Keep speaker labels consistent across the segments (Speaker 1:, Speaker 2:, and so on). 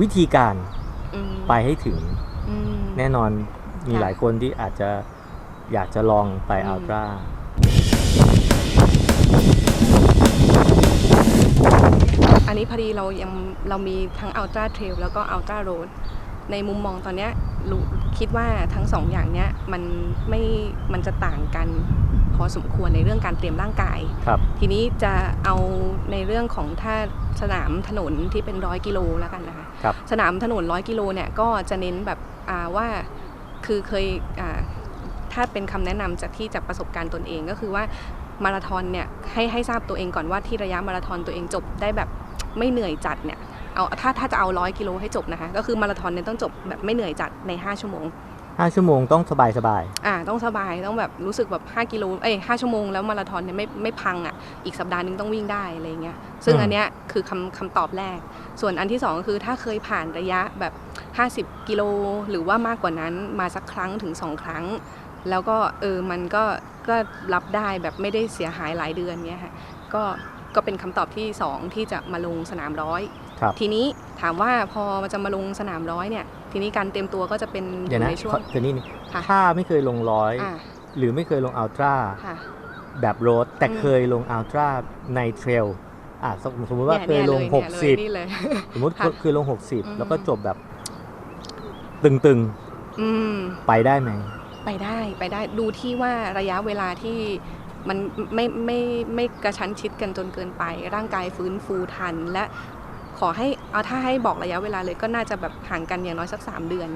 Speaker 1: วิธีการ
Speaker 2: อืม
Speaker 1: ไปให้ถึง
Speaker 2: อืม
Speaker 1: แน่นอนมี
Speaker 2: ค่ะ
Speaker 1: หลายคนที่อาจจะอยากจะลองไป
Speaker 2: อืม
Speaker 1: อัลตร้า
Speaker 2: อันนี้พอดีเรายังเรามีทั้ง Ultra Trail แล้วก็ Ultra Road ในมุมมองตอนเนี้ยรู้คิดว่าทั้งสองอย่างเนี้ยมันไม่มันจะต่างกันพอสมควรในเรื่องการเตรียมร่างกาย
Speaker 1: ครับ
Speaker 2: ทีนี้จะเอาในเรื่องของถ้าสนามถนนที่เป็นร้อยกิโลแล้วกันนะคะ
Speaker 1: ครับ
Speaker 2: สนามถนนร้อยกิโลเนี่ยก็จะเน้นแบบว่าคือเคยถ้าเป็นคำแนะนำจากที่จากประสบการณ์ตนเองก็คือว่ามาราธอนเนี่ยให้ให้ทราบตัวเองก่อนว่าที่ระยะมาราธอนตัวเองจบได้แบบไม่เหนื่อยจัดเนี่ยเอาถ้าถ้าจะเอาร้อยกิโลให้จบนะคะ ก็คือมาราธอนเนี่ยต้องจบแบบไม่เหนื่อยจัดใน 5 ชั่วโมง
Speaker 1: 5ชั่วโมงต้องสบายสบาย
Speaker 2: อ่าต้องสบายต้องแบบรู้สึกแบบ5กิโลเอ้ย5ชั่วโมงแล้วมาราธอนเนี่ยไม่ไม่พังอะอีกสัปดาห์หนึงต้องวิ่งได้อะไรเงี้ยซึ่งอันเนี้ยคือคำคำตอบแรก ส่วนอันที่สองก็คือถ้าเคยผ่านระยะแบบ 50 กิโลหรือว่ามากกว่านั้นมาสักครั้งถึง 2 ครั้ง แล้วก็เออมันก็ก็รับได้แบบไม่ได้เสียหายหลายเดือนเนี้ยค่ะก็ก็เป็นคำตอบที่ 2 ที่จะมาลงสนามร้อย
Speaker 1: ครับ
Speaker 2: ทีนี้ถามว่าพอจะมาลงสนามร้อยเนี่ย ทีนี้การเตรียมตัวก็จะเป็นอ
Speaker 1: เดี๋ยว
Speaker 2: ยู่
Speaker 1: นะ
Speaker 2: ในช่ว
Speaker 1: ของคือนี่นี่
Speaker 2: ค่ะ
Speaker 1: ถ้าไม่เคยลงร้อย
Speaker 2: อ่า
Speaker 1: หรือไม่เคยลงอัลตร้า
Speaker 2: ค่ะ
Speaker 1: แบบโรดแต่
Speaker 2: อืม
Speaker 1: เคยลงอัลตร้าในเทรลอะสมสมมติว่า
Speaker 2: นี่
Speaker 1: เคยลง
Speaker 2: นี่เลยนี่เลย
Speaker 1: 60 สมมติ
Speaker 2: ค่ะ
Speaker 1: คือลง
Speaker 2: อืม
Speaker 1: 60 แล้วก็จบแบบ ตึง
Speaker 2: อืม
Speaker 1: ๆไปได้ไหม
Speaker 2: ไปได้ไปได้ดูที่ว่าระยะเวลาที่มันไม่ไม่ไม่กระชั้นชิดกันจนเกินไป ร่างกายฟื้นฟูทัน และ ขอให้เอาถ้าให้บอกระยะเวลาเลยก็น่าจะแบบห่างกันอย่างน้อยสัก 3 เดือน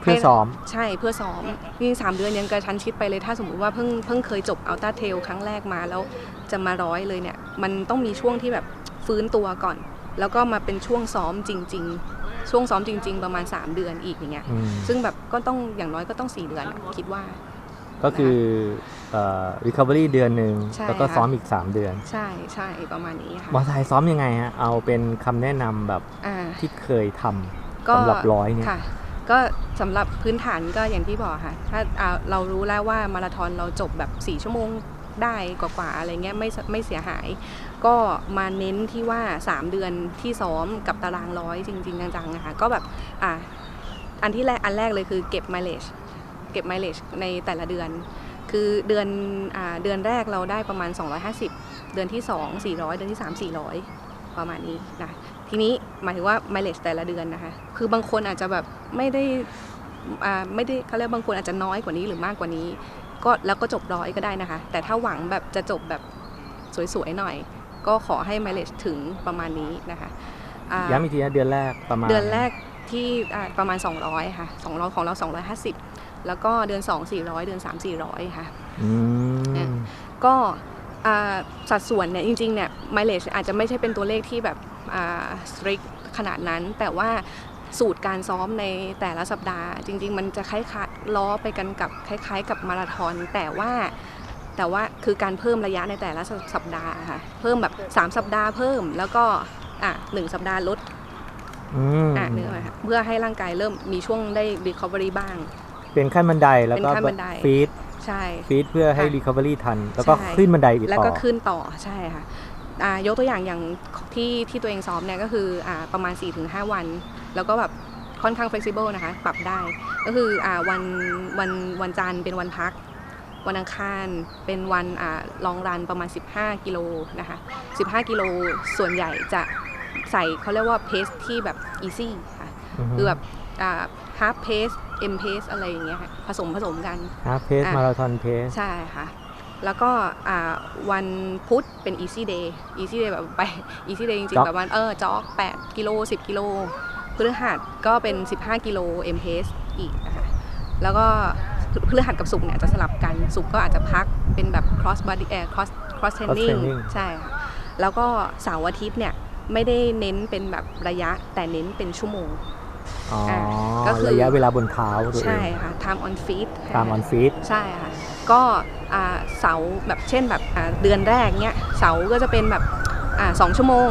Speaker 1: เพื่อ
Speaker 2: ให้
Speaker 1: ซ้อม
Speaker 2: ใช่เพื่อซ้อมนี่สามเดือนยังกระชั้นชิดไปเลยถ้าสมมุติว่าเพิ่งเพิ่งเคยจบอัลต้าเทลครั้งแรกมาแล้วจะมาร้อยเลยเนี่ย มันต้องมีช่วงที่แบบฟื้นตัวก่อน แล้วก็มาเป็นช่วงซ้อมจริง ๆ ช่วงซ้อมจริง ๆ ประมาณ 3 เดือนอีกอย่างเงี้ย
Speaker 1: อืม
Speaker 2: ซึ่งแบบก็ต้องอย่างน้อยก็ต้อง 4 เดือนอะคิดว่า
Speaker 1: ก็คือเอ่อ recovery เดือนหนึ่ง
Speaker 2: ใช่
Speaker 1: แล้วก็
Speaker 2: ค่ะ
Speaker 1: ซ้อมอีก 3 เดือน
Speaker 2: ใช่ใช่ประมาณนี้ค่ะ
Speaker 1: มอเตอร์ไซค์ซ้อมยังไงฮะเอาเป็นคำแนะนำแบบ
Speaker 2: อ่า
Speaker 1: ที่เคยทำ
Speaker 2: ก็
Speaker 1: สำหรับร้อยเนี่ย
Speaker 2: ค่ะ ก็สำหรับพื้นฐานก็อย่างที่บอกค่ะ ถ้าอ่าเรารู้แล้วว่ามาราธอนเราจบแบบ 4 ชั่วโมงได้กว่าๆอะไรเงี้ยไม่ไม่เสียหาย ก็มาเน้นที่ว่า 3 เดือนที่ซ้อมกับตารางร้อยจริง ๆ จังๆนะคะก็แบบอ่าอันที่แรกอันแรกเลยคือเก็บ mileage เก็บ mileage ในแต่ละเดือน คือเดือนอ่าเดือนแรกเราได้ประมาณ 250 เดือนที่ 2 400 เดือนที่ 3 400 ประมาณนี้นะทีนี้หมายถึงว่า mileage แต่ละเดือนนะคะ คือบางคนอาจจะแบบไม่ได้อ่าไม่ได้เขาเรียกบางคนอาจจะน้อยกว่านี้หรือมากกว่านี้ ก็แล้วก็จบร้อยก็ได้นะคะ แต่ถ้าหวังแบบจะจบแบบสวยๆหน่อย ก็ขอให้ mileage ถึงประมาณนี้นะคะอ่า
Speaker 1: ย้ำอีกทีนะเดือนแรกประมาณ
Speaker 2: เดือนแรกที่อ่าประมาณ 200 ค่ะ 200 ของเรา 250 แล้วก็เดือน 2 400 เดือน 3 400 ค่ะ
Speaker 1: อื
Speaker 2: เนี่ย
Speaker 1: ม
Speaker 2: ก็อ่าสัดส่วนเนี่ยจริงๆเนี่ย mileage อาจจะไม่ใช่เป็นตัวเลขที่แบบอ่า strict ขนาดนั้น แต่ว่าสูตรการซ้อมในแต่ละสัปดาห์ จริง ๆ มันจะคล้ายๆล้อไปกันกับคล้าย ๆ กับมาราธอนแต่ว่าแต่ว่าคือการเพิ่มระยะในแต่ละสัปดาห์ค่ะ เพิ่มแบบ 3 สัปดาห์เพิ่มแล้วก็อะหนึ่งสัปดาห์ลด
Speaker 1: อืม
Speaker 2: อะเนื้ออกไหมคะเพื่อให้ร่างกายเริ่มมีช่วงได้ recovery บ้าง
Speaker 1: เป็นขั้นบันไดแล้วก็
Speaker 2: เป็นขั้นบันได
Speaker 1: ฟีด
Speaker 2: ใช่
Speaker 1: ฟีดเพื่อให้
Speaker 2: ค่ะ
Speaker 1: recovery ทัน แล้วก็
Speaker 2: ใช่
Speaker 1: ขึ้นบันไดอีก
Speaker 2: แล้ว
Speaker 1: ต่อ
Speaker 2: ก็ขึ้นต่อใช่ค่ะอ่ายกตัวอย่างอย่างที่ที่ตัวเองซ้อมเนี่ยก็คืออ่าประมาณ 4-5 วัน แล้วก็แบบค่อนข้าง flexible นะคะ ปรับได้ ก็คืออ่าวันวันวันจันทร์เป็นวันพัก วันอังคารเป็นวันอ่าลองรันประมาณ 15 กิโลนะคะ 15 กิโลส่วนใหญ่จะใส่เขาเรียกว่าเพสที่แบบ easy ค่ะ
Speaker 1: ฮึ
Speaker 2: คือแบบอ่า half pace m pace อะไรอย่างเงี้ยค่ะผสมผสมกัน
Speaker 1: ฮาเพส
Speaker 2: อะ
Speaker 1: มาราธอนเพส
Speaker 2: ใช่ค่ะ แล้วก็อ่าวันพุธเป็น easy day easy day แบบไป easy day จริงๆแบบวันเออจ็อก 8 กิโล 10 กิโลพฤหัสก็เป็น 15 กิโล m pace อีกนะคะแล้วก็พฤหัสกับศุกร์เนี่ยจะสลับกันศุกร์ก็อาจจะพักเป็นแบบ cross body เอ่อ cross cross training
Speaker 1: training
Speaker 2: ใช่ค่ะ แล้วก็เสาร์อาทิตย์เนี่ยไม่ได้เน้นเป็นแบบระยะแต่เน้นเป็นชั่วโมง
Speaker 1: อ๋อ
Speaker 2: ก็คือ
Speaker 1: ระยะเวลาบนเท้าตัวเอ
Speaker 2: ใช่
Speaker 1: ง
Speaker 2: ค่ะ time on feet
Speaker 1: ตามออนฟีด
Speaker 2: ใช่ค่ะ ก็อ่าเสาร์แบบเช่นแบบอ่าเดือนแรกเนี้ยเสาร์ก็จะเป็นแบบอ่าสองชั่วโมง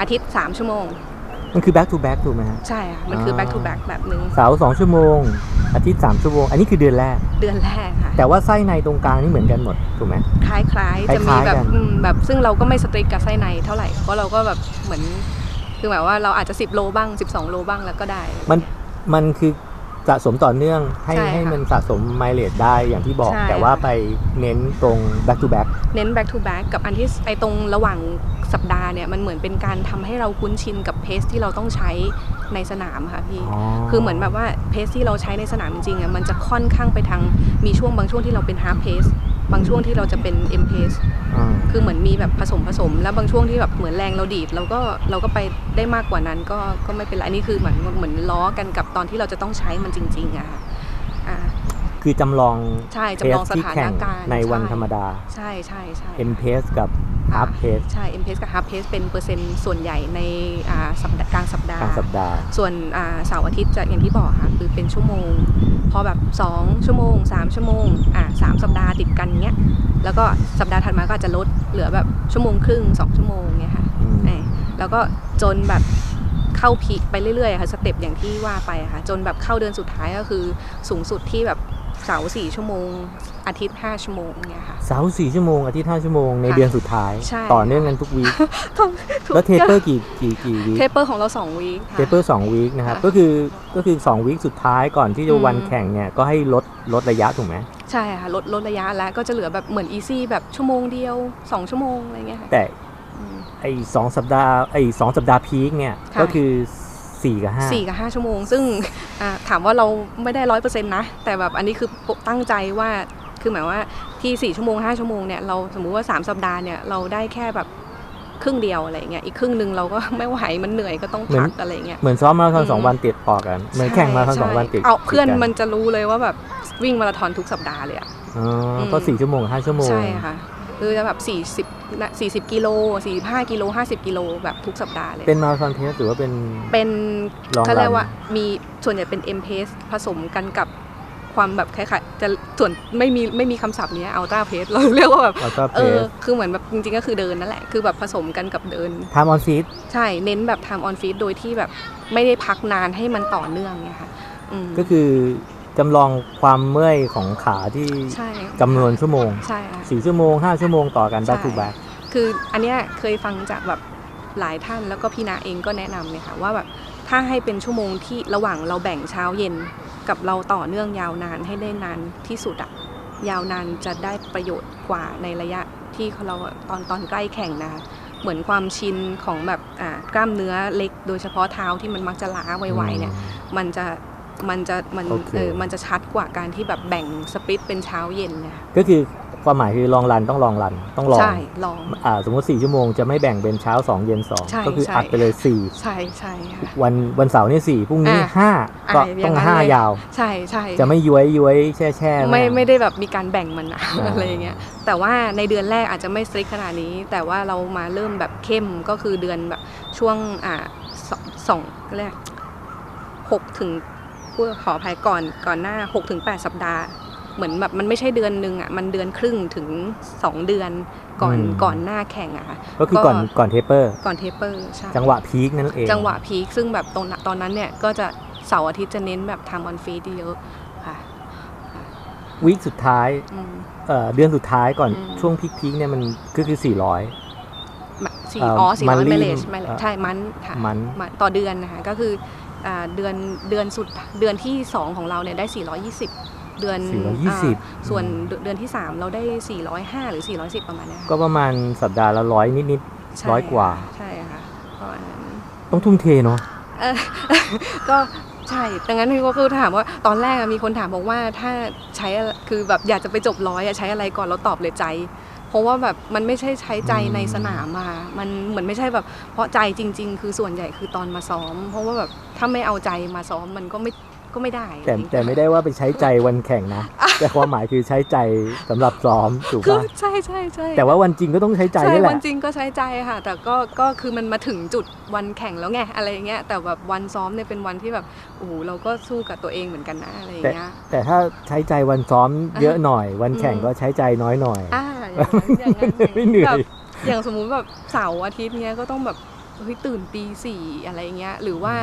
Speaker 2: อาทิตย์ 3 ชั่วโมง
Speaker 1: มันคือ back to back ถูกไหมฮะ
Speaker 2: ใช่ค่ะ มันคือ
Speaker 1: อ่า
Speaker 2: back to back แบบนึง
Speaker 1: เสาร์สองชั่วโมง อาทิตย์สามชั่วโมง อันนี้คือเดือนแรก
Speaker 2: เดือนแรกค่ะ
Speaker 1: แต่ว่าไส้ในตรงกลางนี่เหมือนกันหมดถูกไหม
Speaker 2: คล้ายๆจะมี
Speaker 1: คล้ายๆ
Speaker 2: แบบ
Speaker 1: กัน
Speaker 2: อืมแบบซึ่งเราก็ไม่สตริกกับไส้ในเท่าไหร่เพราะเราก็แบบเหมือน คือหมายว่าเราอาจจะ 10 โลบ้าง 12 โลบ้างแล้วก็ได้
Speaker 1: มันมันคือสะสมต่อเนื่องให้
Speaker 2: ใช่ค่ะ
Speaker 1: ให้มันสะสมไมเล e ได้อย่างที่บอก
Speaker 2: ใช่
Speaker 1: แต่ว่า
Speaker 2: ค่ะ
Speaker 1: ไปเน้นตรง back to back
Speaker 2: เน้น back to back กับอันที่ไอตรงระหว่างสัปดาห์เนี่ยมันเหมือนเป็นการทำให้เราคุ้นชินกับเพสที่เราต้องใช้ในสนามค่ะพี่
Speaker 1: อ๋อ
Speaker 2: คือเหมือนแบบว่าเพสที่เราใช้ในสนามจริงๆอะมันจะค่อนข้างไปทางมีช่วงบางช่วงที่เราเป็น half pace บางช่วงที่เราจะเป็น m pace
Speaker 1: อ่า
Speaker 2: คือเหมือนมีแบบผสมผสม แล้วบางช่วงที่แบบเหมือนแรงเราดีดเราก็เราก็ไปได้มากกว่านั้นก็ก็ไม่เป็นไรอันนี้คือเหมือนเหมือนล้อกันกับตอนที่เราจะต้องใช้มันจริงๆอะค่ะอ่า
Speaker 1: คือจำลอง
Speaker 2: ใช่จำลอง
Speaker 1: เพ
Speaker 2: ส
Speaker 1: ที่
Speaker 2: ถาน
Speaker 1: แข่ง
Speaker 2: การณ์
Speaker 1: ในวัน
Speaker 2: ใช่
Speaker 1: ธรรมดา
Speaker 2: ใช่ใช่ใช่
Speaker 1: M pace กับ half pace
Speaker 2: ใช่ m pace กับ half pace เป็นเปอร์เซ็นต์ส่วนใหญ่ในอ่าสัปดาห์กลางสัปดาห์
Speaker 1: กลางสัปดาห์
Speaker 2: ส่วนอ่าเสาร์อาทิตย์จะอย่างที่บอกค่ะคือเป็นชั่วโมง พอแบบ 2 ชั่วโมง 3 ชั่วโมงอ่าสามสัปดาห์ติดกันเงี้ยแล้วก็สัปดาห์ถัดมาก็อาจจะลดเหลือแบบชั่วโมงครึ่ง 2 ชั่วโมงเงี้ยค่ะ
Speaker 1: อืม
Speaker 2: เออแล้วก็จนแบบเข้าพีคไปเรื่อยๆอะค่ะสเต็ปอย่างที่ว่าไปอะค่ะจนแบบเข้าเดือนสุดท้ายก็คือสูงสุดที่แบบเสาร์สี่ชั่วโมง อาทิตย์5ชั่วโมงเงี้ยค่ะ
Speaker 1: เสาร์สี่ชั่วโมงอาทิตย์ห้าชั่วโมงใน
Speaker 2: ค่ะ
Speaker 1: เดือนสุดท้าย
Speaker 2: ใช่
Speaker 1: ต่อเนื่องกันทุกวีคแล้วเทเปอร์กี่กี่กี่วีค
Speaker 2: เทปเปอร์ของเรา2วีค
Speaker 1: เทเปอร์สองวีคนะครับ
Speaker 2: ค่ะ
Speaker 1: ก็คือก็คือสองวีคสุดท้ายก่อนที่จะ
Speaker 2: อืม
Speaker 1: วันแข่งเนี่ยก็ให้ลดลดระยะถูกไหม
Speaker 2: ใช่ค่ะลดลดระยะแล้วก็จะเหลือแบบเหมือนอีซี่แบบชั่วโมงเดียว2ชั่วโมงอะไรเงี้ยค่ะ
Speaker 1: แต่
Speaker 2: อืม
Speaker 1: ไอ้สองสัปดาห์ไอ้สองสัปดาห์พีคเนี่ย
Speaker 2: ค่ะ
Speaker 1: ก็คือ สี่กับห้า
Speaker 2: สี่กับห้าชั่วโมง ซึ่งอ่าถามว่าเราไม่ได้ร้อยเปอร์เซ็นต์นะ แต่แบบอันนี้คือตั้งใจว่าคือหมายว่าที่สี่ชั่วโมงห้าชั่วโมงเนี่ยเราสมมุติว่าสามสัปดาห์เนี่ยเราได้แค่แบบครึ่งเดียวอะไรเงี้ยอีกครึ่งหนึ่งเราก็ไม่ไหวมันเหนื่อยก็ต้องพักอะไรเงี้ย
Speaker 1: เหมือนซ้อมมาราธอน
Speaker 2: อืม
Speaker 1: สองวันติดต่อกันเหมือนแข่งมาราธอนสองวันติด
Speaker 2: เอาเพื่อน
Speaker 1: ติดกั
Speaker 2: มันจะรู้เลยว่าแบบวิ่งมาราธอนทุกสัปดาห์เลยอะ
Speaker 1: อ๋ออ
Speaker 2: ม
Speaker 1: ก็สี่ชั่วโมงห้าชั่วโมง
Speaker 2: ใช่ค่ะ คือจะแบบ 40นะ40 กิโล 45 กิโล 50 กิโลแบบทุกสัปดาห์เลย
Speaker 1: เป็นมาราธอนเทสหรือว่าเป็น
Speaker 2: เป็น
Speaker 1: Long
Speaker 2: เขาเรียก
Speaker 1: run
Speaker 2: ว่ามีส่วนใหญ่เป็น M pace ผสมกันกับความแบบคล้ายๆจะส่วนไม่มีไม่มีคำศัพท์เนี้ย ultra pace เราเรียกว่าแบบ
Speaker 1: อัลตร้าเพ
Speaker 2: เออ
Speaker 1: ส
Speaker 2: คือเหมือนแบบจริงๆก็คือเดินนั่นแหละคือแบบผสมกันกับเดิน
Speaker 1: ไทม์ออนฟีด
Speaker 2: ใช่เน้นแบบ time on feet โดยที่แบบไม่ได้พักนานให้มันต่อเนื่องเนี่ยค่ะอืม
Speaker 1: ก็คือ จำลองความเมื่อยของขาที่
Speaker 2: ใช่
Speaker 1: จำนวนชั่วโมง
Speaker 2: ใช่ค่ะ
Speaker 1: สี่ชั่วโมงห้าชั่วโมงต่อกัน back to
Speaker 2: ใช่
Speaker 1: back
Speaker 2: คืออันเนี้ยเคยฟังจากแบบหลายท่านแล้วก็พี่นาเองก็แนะนำเนี่ยค่ะว่าแบบถ้าให้เป็นชั่วโมงที่ระหว่างเราแบ่งเช้าเย็นกับเราต่อเนื่องยาวนานให้ได้นานที่สุดอะยาวนานจะได้ประโยชน์กว่าในระยะที่เราตอนตอนใกล้แข่งนะคะเหมือนความชินของแบบอ่ากล้ามเนื้อเล็กโดยเฉพาะเท้าที่มันมักจะล้าไวๆเนี่ย มันจะ มันจะมัน
Speaker 1: โอเค
Speaker 2: เออมันจะชัดกว่าการที่แบบแบ่งสปริตเป็นเช้าเย็นเนี่ยค่ะ
Speaker 1: ก็คือความหมายคือลองรันต้องลองรันต้องลอง
Speaker 2: ใช่ลอง
Speaker 1: อ่าสมมติ 4 ชั่วโมงจะไม่แบ่งเป็นเช้า 2 เย็น
Speaker 2: ใช่
Speaker 1: 2 ก็คือ
Speaker 2: ใช่
Speaker 1: อัดไปเลย
Speaker 2: ใช่ใช่ค่ะ
Speaker 1: 4 วันวันเสาร์นี่4พรุ่งนี้
Speaker 2: อะ
Speaker 1: 5 ก็
Speaker 2: อะอย่า
Speaker 1: ต้องง
Speaker 2: นั้นเลย
Speaker 1: 5 ยาว
Speaker 2: ใช่ใช่
Speaker 1: จะไม่ย้วยย้วยแช่แช่
Speaker 2: ไม่ไม่ได้แบบมีการแบ่งมันอะ
Speaker 1: อ่า
Speaker 2: อะไรอย่างเงี้ยแต่ว่าในเดือนแรกอาจจะไม่สตริกขนาดนี้ แต่ว่าเรามาเริ่มแบบเข้มก็คือเดือนแบบช่วงอ่าสองสองเรียกหกถึง พูดขออภัยก่อนก่อนหน้าหกถึงแปดสัปดาห์ เหมือนแบบมันไม่ใช่เดือนหนึ่งอะมันเดือนครึ่งถึงสองเดือนก่อนก่อนหน้าแข่งอะค่ะ
Speaker 1: ก็คือก่อนก่อนเทปเปอร์
Speaker 2: ก่อนเทปเปอร์ใช่
Speaker 1: จังหวะพีคนั่นเอง
Speaker 2: จังหวะพีคซึ่งแบบตอนตอนนั้นเนี่ยก็จะเสาร์อาทิตย์จะเน้นแบบทำออนฟีดเยอะค่ะ
Speaker 1: วีคสุดท้าย
Speaker 2: อืม
Speaker 1: เอ่อเดือนสุดท้ายก่อน
Speaker 2: อืม
Speaker 1: ช่วงพีคพีคเนี่ยมันก็คือ 400
Speaker 2: มาสี่
Speaker 1: เอ่อ
Speaker 2: อ๋อสี่ร้อย
Speaker 1: monthly
Speaker 2: ไมเลจไมเลจ
Speaker 1: เอ่อ
Speaker 2: ใช่มันค่ะ
Speaker 1: มัน
Speaker 2: มาต่อเดือนนะคะก็คืออ่า เดือนเดือนสุดเดือนที่ 2 ของเราเนี่ยได้ 420 เดือน
Speaker 1: 420
Speaker 2: อ่าส่วนเดือนเดือนที่ 3 เราได้ 405 หรือ 410 ประมาณเนี้ยค่ะ
Speaker 1: ก็ประมาณสัปดาห์ละร้อยนิด
Speaker 2: ใช่
Speaker 1: ร้อยกว่า
Speaker 2: ใช่ค่ะประมาณนั้น
Speaker 1: ๆต้องทุ่มเทเนาะ
Speaker 2: เออก็ใช่ดังนั้นก็คือถามว่าตอนแรกอะมีคนถามบอกว่าถ้าใช้อะไรคือแบบอยากจะไปจบร้อยอะใช้อะไรก่อนเราตอบเลยใจ เพราะว่าแบบมันไม่ใช่ใช้ใจในสนามอะค่ะมันเหมือนไม่ใช่แบบเพราะใจจริง ๆ คือส่วนใหญ่คือตอนมาซ้อม เพราะว่าแบบถ้าไม่เอาใจมาซ้อมมันก็ไม่ ก็ไม่ได้
Speaker 1: แต่
Speaker 2: อะไรอย่างเงี้ย
Speaker 1: แต่ไม่ได้ว่าไปใช้ใจวันแข่งนะ แต่ความหมายคือใช้ใจสำหรับซ้อมถูก
Speaker 2: คือ
Speaker 1: ปะ
Speaker 2: ใช่ใช่ใช่
Speaker 1: แต่ว่าวันจริงก็ต้องใช้ใจ
Speaker 2: ใช่
Speaker 1: นี่แห
Speaker 2: วั
Speaker 1: ละ
Speaker 2: นจริงก็ใช้ใจค่ะ แต่ก็ก็คือมันมาถึงจุดวันแข่งแล้วไงอะไรอย่างเงี้ยแต่แบบวันซ้อมเนี่ยเป็นวันที่แบบโอ้โหเราก็สู้กับตัวเองเหมือนกันนะอะไรอย่างเงี้ย
Speaker 1: แต่ถ้าใช้ใจวันซ้อมเยอะหน่อย วันแข่ง
Speaker 2: อืม
Speaker 1: ก็ใช้ใจน้อยหน่อย
Speaker 2: อ่าอย่างนั้นอย่างนั้น
Speaker 1: ไม่เหนื่อย
Speaker 2: แบบอย่างสมมุติแบบเสาร์อาทิตย์เนี้ยก็ต้องแบบเฮ้ยตื่นตีสี่อะไรเงี้ยหรือว่า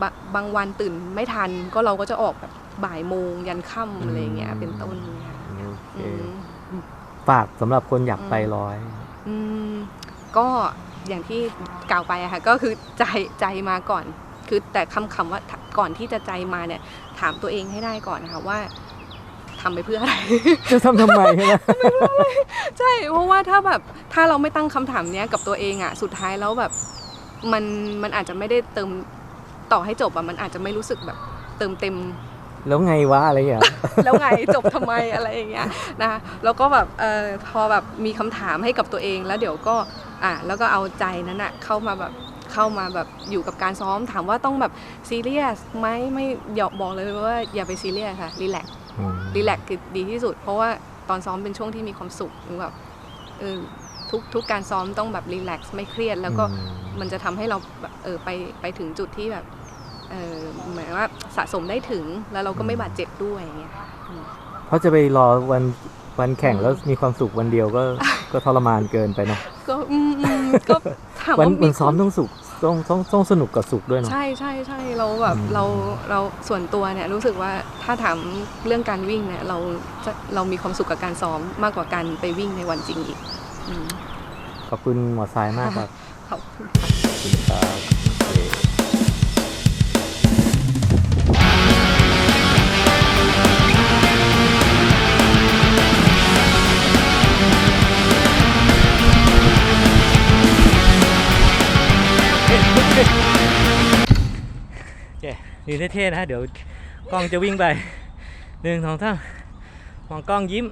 Speaker 2: บะบางวันตื่นไม่ทัน ก็เราก็จะออกแบบบ่ายโมงยันค่ำอะไรเงี้ยเป็นต้นเนี่ย
Speaker 1: โอเค
Speaker 2: อืม
Speaker 1: ฝากสำหรับคนอยากไปร้อย
Speaker 2: อืมก็อย่างที่กล่าวไปอะค่ะก็คือใจใจมาก่อน คือแต่คำคำว่าก่อนที่จะใจมาเนี่ย ถามตัวเองให้ได้ก่อนนะคะว่าทำไปเพื่ออะไร
Speaker 1: จะทำทำไมใช่ไหม
Speaker 2: ใช่ เพราะว่าถ้าแบบถ้าเราไม่ตั้งคำถามเนี้ยกับตัวเองอะสุดท้ายแล้วแบบมันมันอาจจะไม่ได้เติม ต่อให้จบอะมันอาจจะไม่รู้สึกแบบเติมเต็ม
Speaker 1: แล้วไงวะอะไรอย่างเงี้ย
Speaker 2: แล้วไงจบทำไมอะไรอย่างเงี้ยนะคะแล้วก็แบบเออพอแบบมีคำถามให้กับตัวเองแล้วเดี๋ยวก็อะแล้วก็เอาใจนั้นอะเข้ามาแบบเข้ามาแบบอยู่กับการซ้อมถามว่าต้องแบบซีเรียสไหมไม่อย่าบอกเลยว่าอย่าไปซีเรียสค่ะรีแลก
Speaker 1: อืม
Speaker 2: รีแลกคือดีที่สุด เพราะว่าตอนซ้อมเป็นช่วงที่มีความสุขหรือแบบเออทุกทุกการซ้อมต้องแบบรีแลกซ์ไม่เครียด แล้วก็
Speaker 1: อืม
Speaker 2: มันจะทำให้เราแบบเออไปไปถึงจุดที่แบบ เออหมายว่าสะสมได้ถึงแล้วเราก็ไม่บาดเจ็บด้วยอย่างเงี้ยค่ะอืม
Speaker 1: เพราะจะไปรอวันวันแข่งแล้วมีความสุขวันเดียวก็ก็ทรมานเกินไปเนาะ
Speaker 2: ก็อืมอืมก็ถาม
Speaker 1: วัน
Speaker 2: ว่า
Speaker 1: วั
Speaker 2: มี
Speaker 1: นซ้อมต้องสุขต้องต้องต้องสนุกกับสุขด้วยเนาะ
Speaker 2: ใช่ใช่ใช่เราแบบ
Speaker 1: อืม
Speaker 2: เราเราส่วนตัวเนี่ยรู้สึกว่าถ้าถามเรื่องการวิ่งเนี่ยเราจะเรามีความสุขกับการซ้อมมากกว่าการไปวิ่งในวันจริงอีกอืม
Speaker 1: ขอบคุณหมอทรายมากครับ
Speaker 2: ขอบคุณ
Speaker 1: ขอบคุณครับ ยืนเท่ๆนะเดี๋ยวกล้องจะวิ่งไปหนึ่งสองสามมองกล้องยิ้ม